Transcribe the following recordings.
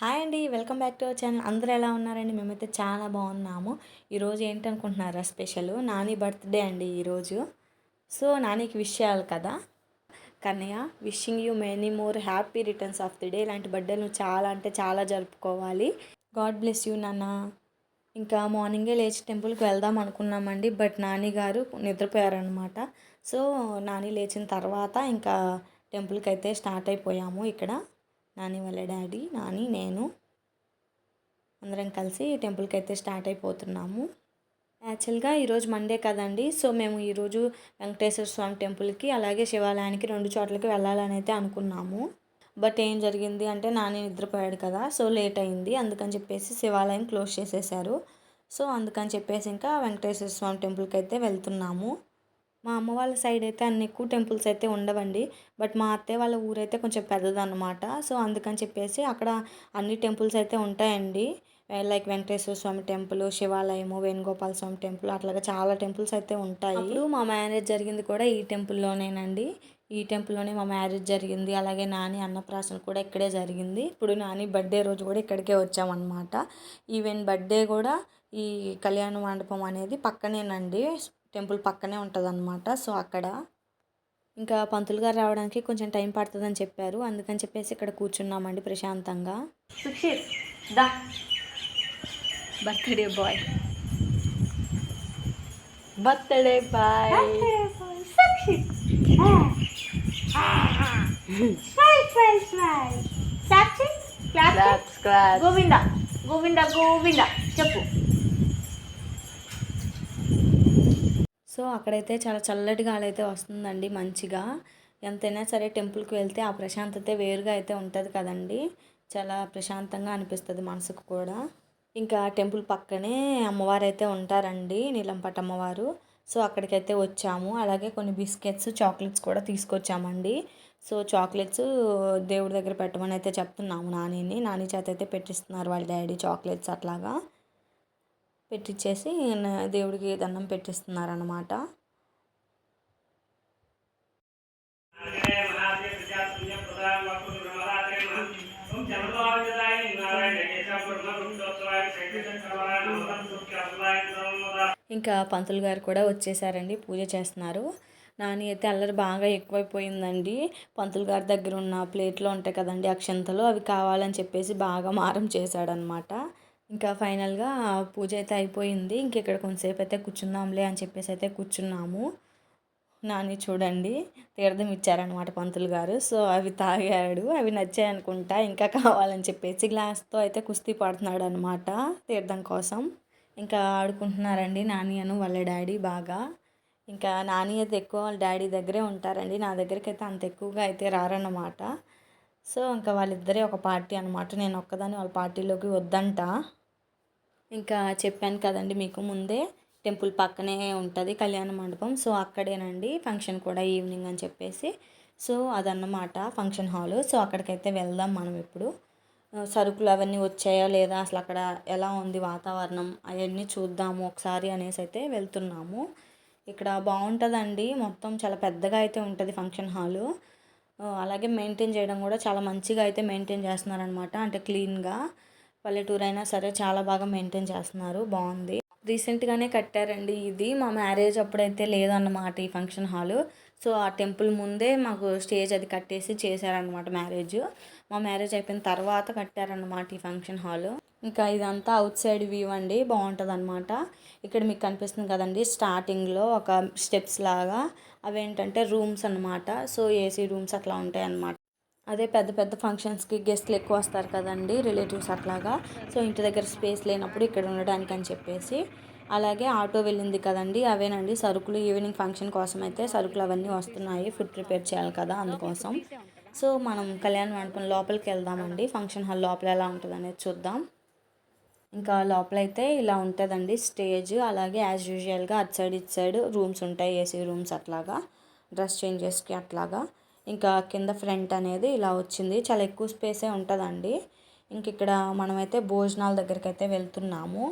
Hi అండి welcome back to our channel. అందరూ ఎలా ఉన్నారండి? మేమైతే చాలా బాగున్నాము. ఈరోజు ఏంటనుకుంటున్నారా స్పెషల్? నాని బర్త్డే అండి ఈరోజు సో నానికి విష్ చేయాలి కదా. Kannayya wishing you many more happy returns of the day ఇలాంటి బర్త్డే నువ్వు చాలా అంటే చాలా జరుపుకోవాలి. గాడ్ బ్లెస్ యూ నాన్న. ఇంకా మార్నింగే లేచి టెంపుల్కి వెళ్దాం అనుకున్నామండి బట్ నాని గారు నిద్రపోయారనమాట సో నాని లేచిన తర్వాత ఇంకా టెంపుల్కి అయితే స్టార్ట్ అయిపోయాము ఇక్కడ. నాని వాళ్ళ డాడీ నాని నేను అందరం కలిసి టెంపుల్కి అయితే స్టార్ట్ అయిపోతున్నాము. యాక్చువల్గా ఈరోజు మండే కదండి సో మేము ఈరోజు వెంకటేశ్వర స్వామి టెంపుల్కి అలాగే శివాలయానికి రెండు చోట్లకి వెళ్ళాలని అయితే అనుకున్నాము. బట్ ఏం జరిగింది అంటే నాని నిద్రపోయాడు కదా సో లేట్ అయింది. అందుకని చెప్పేసి శివాలయం క్లోజ్ చేసేసారు. సో అందుకని చెప్పేసి ఇంకా వెంకటేశ్వర స్వామి టెంపుల్కి అయితే వెళ్తున్నాము. మా అమ్మ వాళ్ళ సైడ్ అయితే అన్ని ఎక్కువ టెంపుల్స్ అయితే ఉండవండి. బట్ మా అత్తయ్య వాళ్ళ ఊరైతే కొంచెం పెద్దదన్నమాట. సో అందుకని చెప్పేసి అక్కడ అన్ని టెంపుల్స్ అయితే ఉంటాయండి. లైక్ వెంకటేశ్వర స్వామి టెంపుల్ శివాలయము వేణుగోపాల స్వామి టెంపుల్ అట్లాగా చాలా టెంపుల్స్ అయితే ఉంటాయి. ఇప్పుడు మా మ్యారేజ్ జరిగింది కూడా ఈ టెంపుల్లోనేనండి. ఈ టెంపుల్లోనే మా మ్యారేజ్ జరిగింది. అలాగే నాని అన్నప్రాసన కూడా ఇక్కడే జరిగింది. ఇప్పుడు నాని బర్త్డే రోజు కూడా ఇక్కడికే వచ్చామన్నమాట. ఈవెన్ బర్త్డే కూడా ఈ కళ్యాణ మండపం అనేది పక్కనేనండి. టెంపుల్ పక్కనే ఉంటుంది అనమాట సో అక్కడ ఇంకా పంతులు గారు రావడానికి కొంచెం టైం పడుతుందని చెప్పారు. అందుకని చెప్పేసి ఇక్కడ కూర్చున్నామండి ప్రశాంతంగా. దా. Birthday boy birthday boy Govinda Govinda Govinda చెప్పు సో అక్కడైతే చాలా చల్లటి గాలి అయితే వస్తుందండి మంచిగా. ఎంతైనా సరే టెంపుల్కి వెళ్తే ఆ ప్రశాంతత వేరుగా అయితే ఉంటుంది కదండి. చాలా ప్రశాంతంగా అనిపిస్తుంది మనసుకు కూడా. ఇంకా టెంపుల్ పక్కనే అమ్మవారు అయితే ఉంటారండి నీలంపట్ అమ్మవారు. సో అక్కడికైతే వచ్చాము. అలాగే కొన్ని బిస్కెట్స్ చాక్లెట్స్ కూడా తీసుకొచ్చామండి. సో చాక్లెట్స్ దేవుడి దగ్గర పెట్టమని అయితే చెప్తున్నాము నానిని. నాని చేత అయితే పెట్టిస్తున్నారు వాళ్ళ డాడీ చాక్లెట్స్ అట్లాగా. పెట్టించేసి దేవుడికి దండం పెట్టిస్తున్నారనమాట ఇంకా పంతులు గారు కూడా వచ్చేసారండి పూజ చేస్తున్నారు. నాని అయితే అల్లరి బాగా ఎక్కువైపోయిందండి. పంతులు గారి దగ్గర ఉన్న ప్లేట్లో ఉంటాయి కదండి అక్షంతలు అవి కావాలని చెప్పేసి బాగా మారం చేశాడనమాట ఇంకా ఫైనల్గా పూజ అయితే అయిపోయింది. ఇంక ఇక్కడ కొంతసేపు అయితే కూర్చుందాంలే అని చెప్పేసి అయితే కూర్చున్నాము. నాని చూడండి తీర్థం ఇచ్చారనమాట పంతులు గారు. సో అవి తాగాడు అవి నచ్చాయి అనుకుంటా. ఇంకా కావాలని చెప్పేసి గ్లాస్తో అయితే కుస్తీ పడుతున్నాడు అనమాట తీర్థం కోసం. ఇంకా ఆడుకుంటున్నారండి నాని అను వాళ్ళ డాడీ బాగా. ఇంకా నాని అయితే ఎక్కువ వాళ్ళ డాడీ దగ్గరే ఉంటారండి. నా దగ్గరికి అయితే అంత ఎక్కువగా అయితే రారన్నమాట. సో ఇంకా వాళ్ళిద్దరే ఒక పార్టీ అనమాట నేను ఒక్కదాన్ని వాళ్ళ పార్టీలోకి వద్దంట. ఇంకా చెప్పాను కదండి మీకు ముందే టెంపుల్ పక్కనే ఉంటుంది కళ్యాణ మండపం. సో అక్కడేనండి ఫంక్షన్ కూడా ఈవినింగ్ అని చెప్పేసి. సో అదన్నమాట ఫంక్షన్ హాల్. సో అక్కడికైతే వెళ్దాం మనం ఇప్పుడు. సరుకులు అవన్నీ వచ్చాయా లేదా అసలు అక్కడ ఎలా ఉంది వాతావరణం అవన్నీ చూద్దాము ఒకసారి అనేసి అయితే వెళ్తున్నాము. ఇక్కడ బాగుంటుందండి. మొత్తం చాలా పెద్దగా అయితే ఉంటుంది ఫంక్షన్ హాలు. అలాగే మెయింటైన్ చేయడం కూడా చాలా మంచిగా అయితే మెయింటైన్ చేస్తున్నారనమాట అంటే క్లీన్గా. పల్లెటూరు అయినా సరే చాలా బాగా మెయింటైన్ చేస్తున్నారు. బాగుంది. రీసెంట్గానే కట్టారండి ఇది. మా మ్యారేజ్ అప్పుడైతే లేదన్నమాట ఈ ఫంక్షన్ హాల్. సో ఆ టెంపుల్ ముందే మాకు స్టేజ్ అది కట్టేసి చేశారనమాట మ్యారేజ్. మా మ్యారేజ్ అయిపోయిన తర్వాత కట్టారనమాట ఈ ఫంక్షన్ హాల్. ఇంకా ఇదంతా అవుట్ సైడ్ వ్యూ అండి. బాగుంటుంది అనమాట ఇక్కడ మీకు కనిపిస్తుంది కదండి స్టార్టింగ్లో ఒక స్టెప్స్ లాగా. అవేంటంటే రూమ్స్ అనమాట సో ఏసీ రూమ్స్ అట్లా ఉంటాయి అన్నమాట అదే పెద్ద పెద్ద ఫంక్షన్స్కి గెస్ట్లు ఎక్కువ వస్తారు కదండి రిలేటివ్స్ అట్లాగా. సో ఇంటి దగ్గర స్పేస్ లేనప్పుడు ఇక్కడ ఉండడానికి అని చెప్పేసి. అలాగే ఆటో వెళ్ళింది కదండి అవేనండి. సరుకులు ఈవినింగ్ ఫంక్షన్ కోసం అయితే సరుకులు అవన్నీ వస్తున్నాయి. ఫుడ్ ప్రిపేర్ చేయాలి కదా అందుకోసం. సో మనం కళ్యాణ మండపం లోపలికి వెళ్దామండి. ఫంక్షన్ హాల్ లోపల ఎలా ఉంటుంది అనేది చూద్దాం. ఇంకా లోపలైతే ఇలా ఉంటుందండి స్టేజ్. అలాగే యాజ్ యూజువల్గా అటు సైడ్ ఇటు సైడ్ రూమ్స్ ఉంటాయి ఏసీ రూమ్స్ అట్లాగా. డ్రెస్ చేంజెస్కి అట్లాగా. ఇంకా కింద ఫ్రంట్ అనేది ఇలా వచ్చింది. చాలా ఎక్కువ స్పేసే ఉంటుందండి. ఇంక ఇక్కడ మనమైతే భోజనాల దగ్గరికి అయితే వెళ్తున్నాము.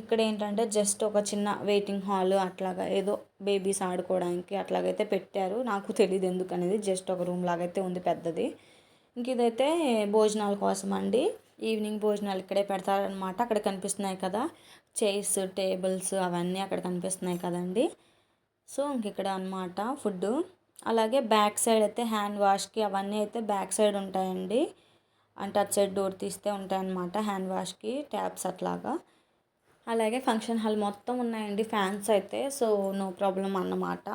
ఇక్కడ ఏంటంటే జస్ట్ ఒక చిన్న వెయిటింగ్ హాల్ అట్లాగా ఏదో బేబీస్ ఆడుకోవడానికి అట్లాగైతే పెట్టారు. నాకు తెలియదు ఎందుకు అనేది జస్ట్ ఒక రూమ్ లాగైతే ఉంది పెద్దది. ఇంక ఇదైతే భోజనాల కోసం అండి. ఈవినింగ్ భోజనాలు ఇక్కడే పెడతారనమాట అక్కడ కనిపిస్తున్నాయి కదా. చైర్స్ టేబుల్స్ అవన్నీ అక్కడ కనిపిస్తున్నాయి కదండి. సో ఇంక ఇక్కడ అనమాట ఫుడ్ అలాగే బ్యాక్ సైడ్ అయితే హ్యాండ్ వాష్కి అవన్నీ అయితే బ్యాక్ సైడ్ ఉంటాయండి. అంటే అటు సైడ్ డోర్ తీస్తే ఉంటాయన్నమాట హ్యాండ్ వాష్కి ట్యాప్స్ అట్లాగా. అలాగే ఫంక్షన్ హాల్ మొత్తం ఉన్నాయండి ఫ్యాన్స్ అయితే సో నో ప్రాబ్లం అన్నమాట.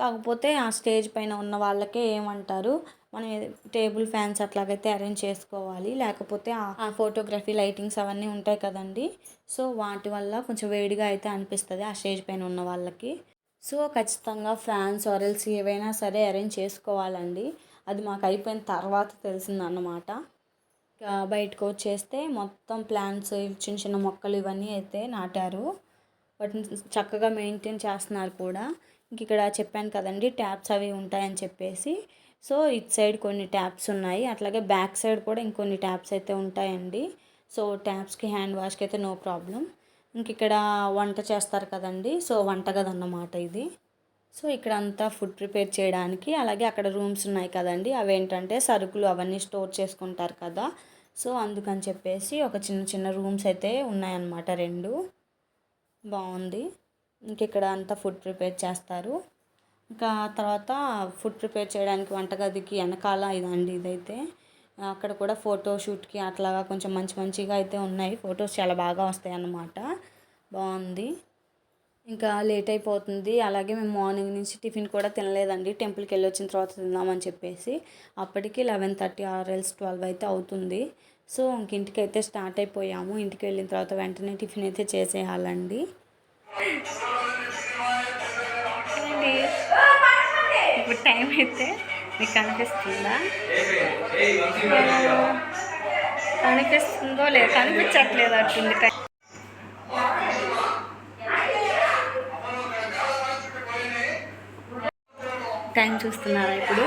కాకపోతే ఆ స్టేజ్ పైన ఉన్న వాళ్ళకే ఏమంటారు మనం టేబుల్ ఫ్యాన్స్ అట్లాగైతే అరేంజ్ చేసుకోవాలి. లేకపోతే ఆ- ఆ ఫోటోగ్రఫీ లైటింగ్స్ అవన్నీ ఉంటాయి కదండి సో వాటి వల్ల కొంచెం వేడిగా అయితే అనిపిస్తుంది ఆ స్టేజ్ పైన ఉన్న వాళ్ళకి. సో ఖచ్చితంగా ఫ్యాన్స్ ఆరెల్స్ ఏవైనా సరే అరేంజ్ చేసుకోవాలండి. అది మాకు అయిపోయిన తర్వాత తెలిసిందన్నమాట. బయటకు వచ్చేస్తే మొత్తం ప్లాంట్స్ చిన్న చిన్న మొక్కలు ఇవన్నీ అయితే నాటారు. వాటిని చక్కగా మెయింటైన్ చేస్తున్నారు కూడా. ఇంక ఇక్కడ చెప్పాను కదండి ట్యాప్స్ అవి ఉంటాయని చెప్పేసి. సో ఇటు సైడ్ కొన్ని ట్యాప్స్ ఉన్నాయి. అట్లాగే బ్యాక్ సైడ్ కూడా ఇంకొన్ని ట్యాప్స్ అయితే ఉంటాయండి. సో ట్యాప్స్కి హ్యాండ్ వాష్కి అయితే నో ప్రాబ్లం. ఇంక ఇక్కడ వంట చేస్తారు కదండి. సో వంటగది అన్నమాట ఇది. సో ఇక్కడ అంతా ఫుడ్ ప్రిపేర్ చేయడానికి అలాగే అక్కడ రూమ్స్ ఉన్నాయి కదండి. అవి ఏంటంటే సరుకులు అవన్నీ స్టోర్ చేసుకుంటారు కదా. సో అందుకని చెప్పేసి ఒక చిన్న చిన్న రూమ్స్ అయితే ఉన్నాయన్నమాట రెండు. బాగుంది. ఇంక ఇక్కడ అంతా ఫుడ్ ప్రిపేర్ చేస్తారు. ఇంకా తర్వాత ఫుడ్ ప్రిపేర్ చేయడానికి వంటగదికి వెనకాల ఇదండి ఇదైతే. అక్కడ కూడా ఫోటో షూట్కి అట్లాగా కొంచెం మంచి మంచిగా అయితే ఉన్నాయి. ఫొటోస్ చాలా బాగా వస్తాయి అన్నమాట. బాగుంది. ఇంకా లేట్ అయిపోతుంది. అలాగే మేము మార్నింగ్ నుంచి టిఫిన్ కూడా తినలేదండి. టెంపుల్కి వెళ్ళి వచ్చిన తర్వాత తిందామని చెప్పేసి అప్పటికి లెవెన్ థర్టీ ఆర్ఎల్స్ ట్వెల్వ్ అయితే అవుతుంది. సో ఇంక ఇంటికి అయితే స్టార్ట్ అయిపోయాము. ఇంటికి వెళ్ళిన తర్వాత వెంటనే టిఫిన్ అయితే చేసేయాలండి. ఇప్పుడు టైం అయితే మీకు కనిపిస్తుందా కనిపిస్తుందో లేదు కనిపించట్లేదు అట్టుంది టైం. చూస్తున్నారా ఇప్పుడు?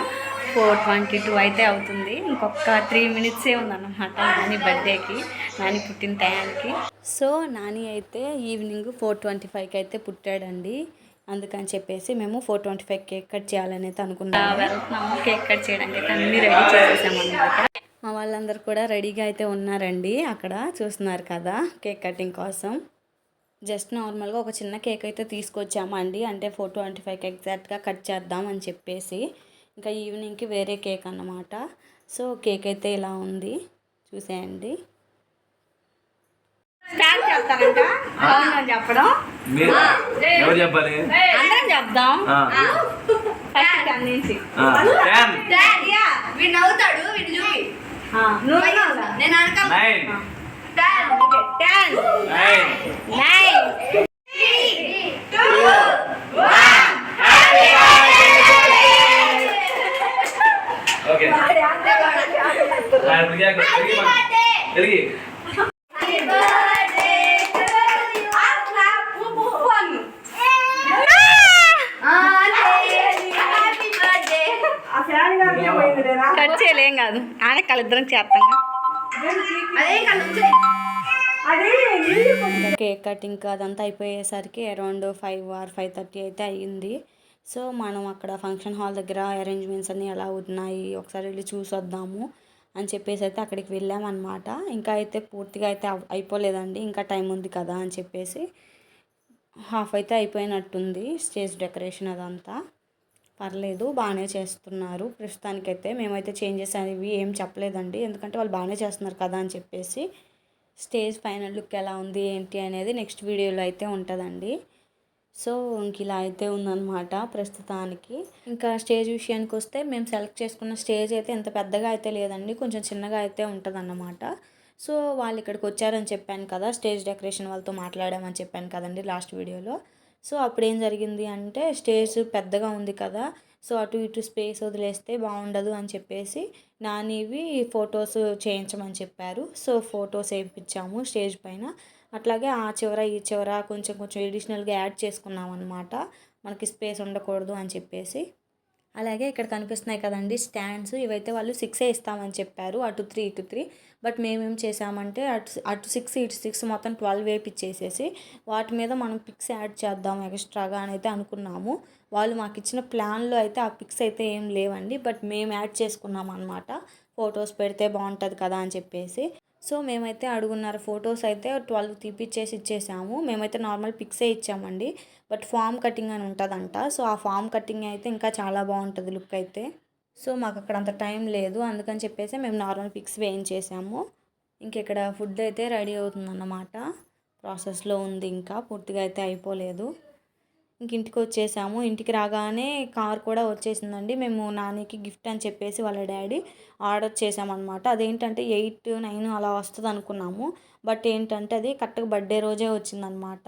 ఫోర్ ట్వంటీ టూ అయితే అవుతుంది. ఇంకొక త్రీ మినిట్సే ఉందన్నమాట నాని బర్త్డేకి. నాని పుట్టిన టయానికి సో నాని అయితే ఈవినింగ్ ఫోర్ ట్వంటీ ఫైవ్కి అయితే పుట్టాడండి. అందుకని చెప్పేసి మేము four twenty five cake cut చేయాలని అయితే అనుకున్నాము వెళ్తున్నాము కేక్ కట్ చేయడానికి అయితే అన్నీ రెడీ చేసేసామన్నమాట. మా వాళ్ళందరూ కూడా రెడీగా అయితే ఉన్నారండి. అక్కడ చూస్తున్నారు కదా కేక్ కటింగ్ కోసం. జస్ట్ నార్మల్గా ఒక చిన్న కేక్ అయితే తీసుకొచ్చామండి. అంటే ఫోర్ ట్వంటీ ఫైవ్కి ఎగ్జాక్ట్గా కట్ చేద్దాం అని చెప్పేసి. ఇంకా ఈవినింగ్కి వేరే కేక్ అన్నమాట. సో కేక్ అయితే ఇలా ఉంది. చూసేయండి. స్టార్ట్ చేస్తారంట అవునని చెప్పడం మీరు ఎవరు చెప్పాలి అందరం చెప్దాం ఆ, ఫస్ట్ టెన్ నుంచి ఆ, టెన్ వీడు నవ్వుతాడు వీడు చూపి ఆ, నువ్వు అన్నావుగా. నేను అనక nine ten nine nine okay తిరిగి కట్ చేయలేం కాదు. ఆడే కలిద్దరం చేస్తాం. కేక్ కటింగ్ అదంతా అయిపోయేసరికి around five or five thirty అయితే అయ్యింది. సో మనం అక్కడ ఫంక్షన్ హాల్ దగ్గర అరేంజ్మెంట్స్ అన్నీ ఎలా ఉన్నాయి ఒకసారి వెళ్ళి చూసి వద్దాము అని చెప్పేసి అయితే అక్కడికి వెళ్ళామన్నమాట. ఇంకా అయితే పూర్తిగా అయితే అయిపోలేదండి. ఇంకా టైం ఉంది కదా అని చెప్పేసి హాఫ్ అయితే అయిపోయినట్టుంది స్టేజ్ డెకరేషన్ అదంతా. పర్లేదు బాగానే చేస్తున్నారు. ప్రస్తుతానికైతే మేమైతే చేంజెస్ అనేవి ఏం చెప్పలేదండి. ఎందుకంటే వాళ్ళు బాగానే చేస్తున్నారు కదా అని చెప్పేసి స్టేజ్ ఫైనల్ లుక్ ఎలా ఉంది ఏంటి అనేది నెక్స్ట్ వీడియోలో అయితే ఉంటుందండి. సో ఇంక ఇలా అయితే ఉందన్నమాట ప్రస్తుతానికి. ఇంకా స్టేజ్ విషయానికి వస్తే మేము సెలెక్ట్ చేసుకున్న స్టేజ్ అయితే ఎంత పెద్దగా అయితే లేదండి కొంచెం చిన్నగా అయితే ఉంటుందన్నమాట. సో వాళ్ళు ఇక్కడికి వచ్చారని చెప్పాను కదా స్టేజ్ డెకరేషన్ వాళ్ళతో మాట్లాడామని చెప్పాను కదండి లాస్ట్ వీడియోలో. సో అప్పుడు ఏం జరిగింది అంటే స్టేజ్ పెద్దగా ఉంది కదా సో అటు ఇటు స్పేస్ వదిలేస్తే బాగుండదు అని చెప్పేసి నానివి ఫొటోస్ చేయించమని చెప్పారు. సో ఫొటోస్ వేయించాము స్టేజ్ పైన. అట్లాగే ఆ చివర ఈ చివర కొంచెం కొంచెం ఎడిషనల్గా యాడ్ చేసుకున్నాం అనమాట మనకి స్పేస్ ఉండకూడదు అని చెప్పేసి. అలాగే ఇక్కడ కనిపిస్తున్నాయి కదండి స్టాండ్స్. ఇవైతే వాళ్ళు సిక్సే ఇస్తామని చెప్పారు అటు త్రీ ఇటు త్రీ బట్ మేమేం చేసామంటే అటు అటు సిక్స్ ఇటు సిక్స్ మొత్తం ట్వెల్వ్ వేపిచ్చేసేసి వాటి మీద మనం పిక్స్ యాడ్ చేద్దాం ఎక్స్ట్రాగా అని అయితే అనుకున్నాము. వాళ్ళు మాకు ఇచ్చిన ప్లాన్లో అయితే ఆ పిక్స్ అయితే ఏం లేవండి బట్ మేము యాడ్ చేసుకున్నాం అనమాట ఫొటోస్ పెడితే బాగుంటుంది కదా అని చెప్పేసి. సో మేమైతే అడుగున్నర ఫొటోస్ అయితే ట్వెల్వ్ తీపిచ్చేసి ఇచ్చేసాము. మేమైతే నార్మల్ పిక్సే ఇచ్చామండి. బట్ ఫామ్ కటింగ్ అని ఉంటుందంట. సో ఆ ఫామ్ కటింగ్ అయితే ఇంకా చాలా బాగుంటుంది లుక్ అయితే. సో మాకు అక్కడ అంత టైం లేదు. అందుకని చెప్పేసి మేము నార్మల్ పిక్స్ వేయించేసాము. ఇంకెక్కడ ఫుడ్ అయితే రెడీ అవుతుందన్నమాట. ప్రాసెస్లో ఉంది ఇంకా. పూర్తిగా అయితే అయిపోలేదు. ఇంక ఇంటికి వచ్చేసాము. ఇంటికి రాగానే కార్ కూడా వచ్చేసిందండి. మేము నానికి గిఫ్ట్ అని చెప్పేసి వాళ్ళ డాడీ ఆర్డర్ చేసామన్నమాట అదేంటంటే ఎయిట్ నైన్ అలా వస్తుంది అనుకున్నాము. బట్ ఏంటంటే అది కరెక్ట్గా బర్త్డే రోజే వచ్చిందనమాట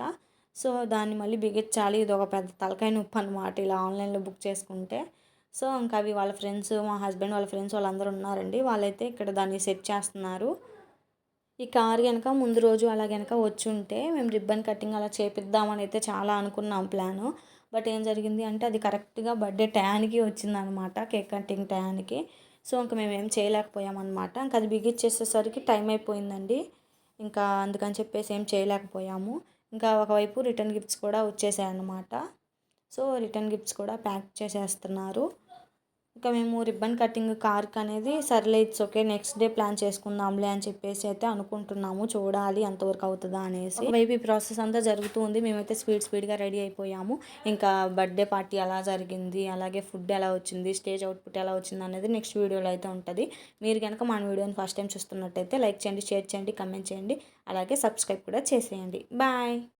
సో దాన్ని మళ్ళీ బిగించాలి. ఇది ఒక పెద్ద తలకాయ నొప్పి అనమాట ఇలా ఆన్లైన్లో బుక్ చేసుకుంటే. సో ఇంకా అవి వాళ్ళ ఫ్రెండ్స్ మా హస్బెండ్ వాళ్ళ ఫ్రెండ్స్ వాళ్ళందరూ ఉన్నారండి. వాళ్ళైతే ఇక్కడ దాన్ని సెట్ చేస్తున్నారు. ఈ కార్ కనుక ముందు రోజు అలా కనుక వచ్చి ఉంటే మేము రిబ్బన్ కటింగ్ అలా చేపిద్దామని అయితే చాలా అనుకున్నాం ప్లాను. బట్ ఏం జరిగింది అంటే అది కరెక్ట్గా బర్త్డే టయానికి వచ్చిందనమాట కేక్ కటింగ్ టయానికి. సో ఇంకా మేము ఏం చేయలేకపోయామన్నమాట ఇంకా అది బిగిచ్చేసేసరికి టైం అయిపోయిందండి. ఇంకా అందుకని చెప్పేసి ఏం చేయలేకపోయాము. ఇంకా ఒకవైపు రిటర్న్ గిఫ్ట్స్ కూడా వచ్చేసాయి అన్నమాట సో రిటర్న్ గిఫ్ట్స్ కూడా ప్యాక్ చేసేస్తున్నారు. ఇంకా మేము రిబ్బన్ కటింగ్ కార్క్ అనేది సర్లే it's okay next day plan చేసుకుందాంలే అని చెప్పేసి అయితే అనుకుంటున్నాము. చూడాలి ఎంతవరకు అవుతుందా అనేసి. వైపు ఈ ప్రాసెస్ అంతా జరుగుతూ ఉంది. మేమైతే స్పీడ్ స్పీడ్గా రెడీ అయిపోయాము. ఇంకా బర్త్డే పార్టీ ఎలా జరిగింది అలాగే ఫుడ్ ఎలా వచ్చింది స్టేజ్ అవుట్పుట్ ఎలా వచ్చింది అనేది నెక్స్ట్ వీడియోలో అయితే ఉంటుంది. మీరు కనుక మన వీడియోని ఫస్ట్ టైం చూస్తున్నట్టయితే లైక్ చేయండి షేర్ చేయండి కమెంట్ చేయండి. అలాగే సబ్స్క్రైబ్ కూడా చేసేయండి. బాయ్